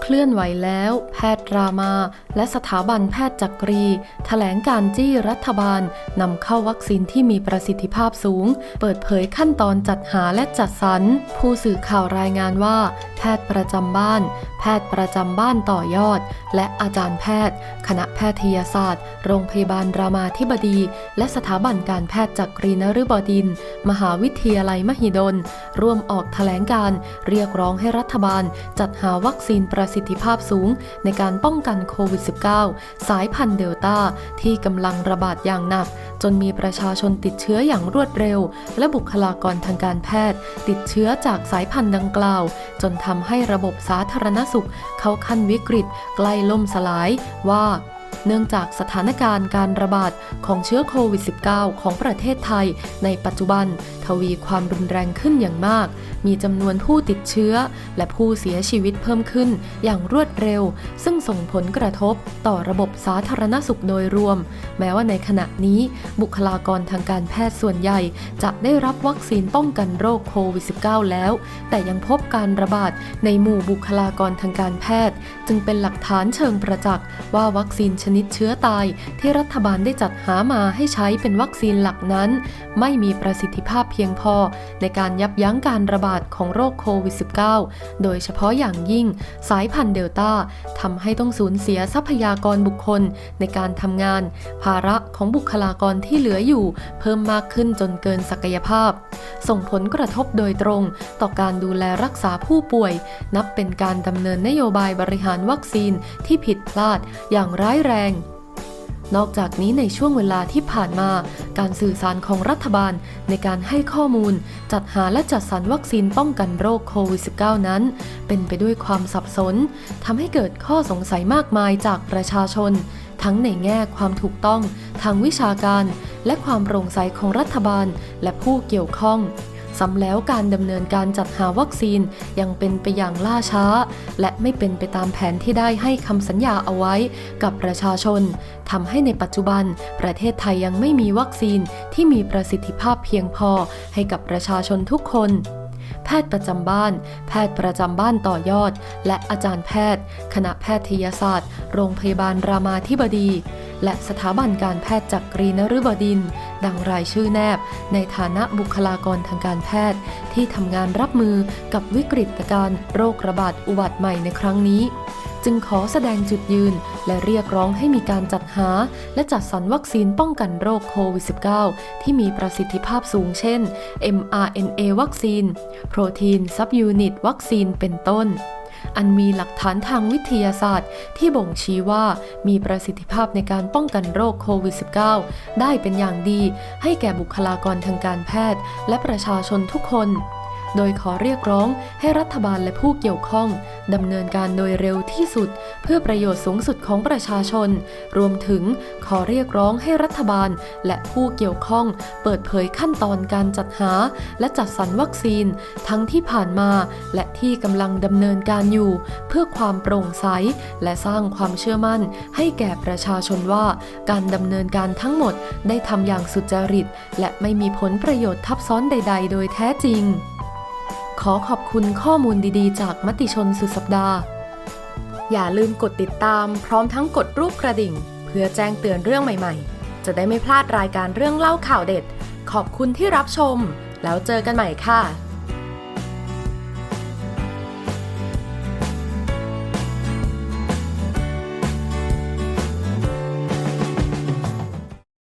เคลื่อนไหวแล้ว แพทย์รามา และสถาบันแพทย์จักรีแถลงการจี้รัฐบาลนำเข้าวัคซีนที่มีประสิทธิภาพสูง เปิดเผยขั้นตอนจัดหาและจัดสรร ผู้สื่อข่าวรายงานว่า แพทย์ประจำบ้าน แพทย์ประจำบ้านต่อยอด และอาจารย์แพทย์ คณะแพทยศาสตร์ โรงพยาบาลรามาธิบดี และสถาบันการแพทย์จักรีนฤบดิน มหาวิทยาลัยมหิดล ร่วมออกแถลงการเรียกร้องให้รัฐบาล จัดหาวัคซีนประประสิทธิภาพสูงในการป้องกันโควิด -19 สายพันธุ์เดลต้าที่กำลังระบาดอย่างหนัก จนมีประชาชนติดเชื้ออย่างรวดเร็ว และบุคลากรทางการแพทย์ ติดเชื้อจากสายพันธุ์ดังกล่าว จนทำให้ระบบสาธารณสุข เข้าขั้นวิกฤตใกล้ล่มสลายว่า เนื่องจากสถานการณ์การระบาดของเชื้อโควิด -19 ของประเทศไทย ในปัจจุบันทวีความรุนแรงขึ้นอย่างมาก มีจำนวนผู้ติดเชื้อ และผู้เสียชีวิตเพิ่มขึ้นอย่างรวดเร็ว ซึ่งส่งผลกระทบต่อระบบสาธารณสุขโดยรวม แม้ว่าในขณะนี้บุคลากรทางการแพทย์ส่วนใหญ่ จะได้รับวัคซีนป้องกันโรคโควิด -19 แล้ว แต่ยังพบการระบาดในหมู่บุคลากรทางการแพทย์ จึงเป็นหลักฐานเชิงประจักษ์ว่าวัคซีนชนิดเชื้อตายที่รัฐบาลได้จัดหามาให้ใช้เป็นวัคซีนหลักนั้น ไม่มีประสิทธิภาพเพียงพอ ในการยับยั้งการระบาดของโรคโควิด -19 โดยเฉพาะอย่างยิ่งสายพันธุ์เดลต้าทำให้ต้องสูญเสียทรัพยากรบุคคลในการทำงาน ภาระของบุคลากรที่เหลืออยู่ เพิ่มมากขึ้นจนเกินศักยภาพ ส่งผลกระทบโดยตรง ต่อการดูแลรักษาผู้ป่วย นับเป็นการดำเนินนโยบายบริหารวัคซีนที่ผิดพลาดอย่างร้ายแรงนอกจากนี้ในช่วงเวลาที่ผ่านมา การสื่อสารของรัฐบาลในการให้ข้อมูล จัดหาและจัดสรรวัคซีนป้องกันโรคโควิด -19 นั้น เป็นไปด้วยความสับสนทำให้เกิดข้อสงสัยมากมายจากประชาชน ทั้งในแง่ความถูกต้อง ทางวิชาการ และความโปร่งใสของรัฐบาล และผู้เกี่ยวข้อง ซ้ำแล้วการดำเนินการจัดหาวัคซีนยังเป็นไปอย่างล่าช้า และไม่เป็นไปตามแผนที่ได้ให้คำสัญญาเอาไว้กับประชาชนทำให้ในปัจจุบัน ประเทศไทยยังไม่มีวัคซีนที่มีประสิทธิภาพเพียงพอให้กับประชาชนทุกคนแพทย์ประจำบ้าน แพทย์ประจำบ้านต่อยอด และอาจารย์แพทย์ คณะแพทยศาสตร์ โรงพยาบาลรามาธิบดี และสถาบันการแพทย์จักรีนฤบดินทร์ ดังรายชื่อแนบ ในฐานะบุคลากรทางการแพทย์ ที่ทำงานรับมือกับวิกฤตการณ์โรคระบาดอุบัติใหม่ในครั้งนี้ จึงขอแสดงจุดยืน และเรียกร้องให้มีการจัดหา และจัดสรรวัคซีนป้องกันโรคโควิด -19 ที่มีประสิทธิภาพสูงเช่น mRNA วัคซีน โปรตีนซับยูนิตวัคซีนเป็นต้น อันมีหลักฐานทางวิทยาศาสตร์ ที่บ่งชี้ว่ามีประสิทธิภาพในการป้องกันโรคโควิด -19 ได้เป็นอย่างดี ให้แก่บุคลากรทางการแพทย์ และประชาชนทุกคน โดยขอเรียกร้องให้รัฐบาลและผู้เกี่ยวข้องดำเนินการโดยเร็วที่สุด เพื่อประโยชน์สูงสุดของประชาชน รวมถึงขอเรียกร้องให้รัฐบาลและผู้เกี่ยวข้อง เปิดเผยขั้นตอนการจัดหา และจัดสรรวัคซีน ทั้งที่ผ่านมา และที่กำลังดำเนินการอยู่ เพื่อความโปร่งใส และสร้างความเชื่อมั่น ให้แก่ประชาชนว่าการดำเนินการทั้งหมดได้ทำอย่างสุจริต และไม่มีผลประโยชน์ทับซ้อนใด ๆ โดยแท้จริง ขอขอบคุณข้อมูลดีๆ จากมติชนสุดสัปดาห์ อย่าลืมกดติดตามพร้อมทั้งกดรูปกระดิ่ง เพื่อแจ้งเตือนเรื่องใหม่ๆ จะได้ไม่พลาดรายการเรื่องเล่าข่าวเด็ด ขอบคุณที่รับชม แล้วเจอกันใหม่ค่ะ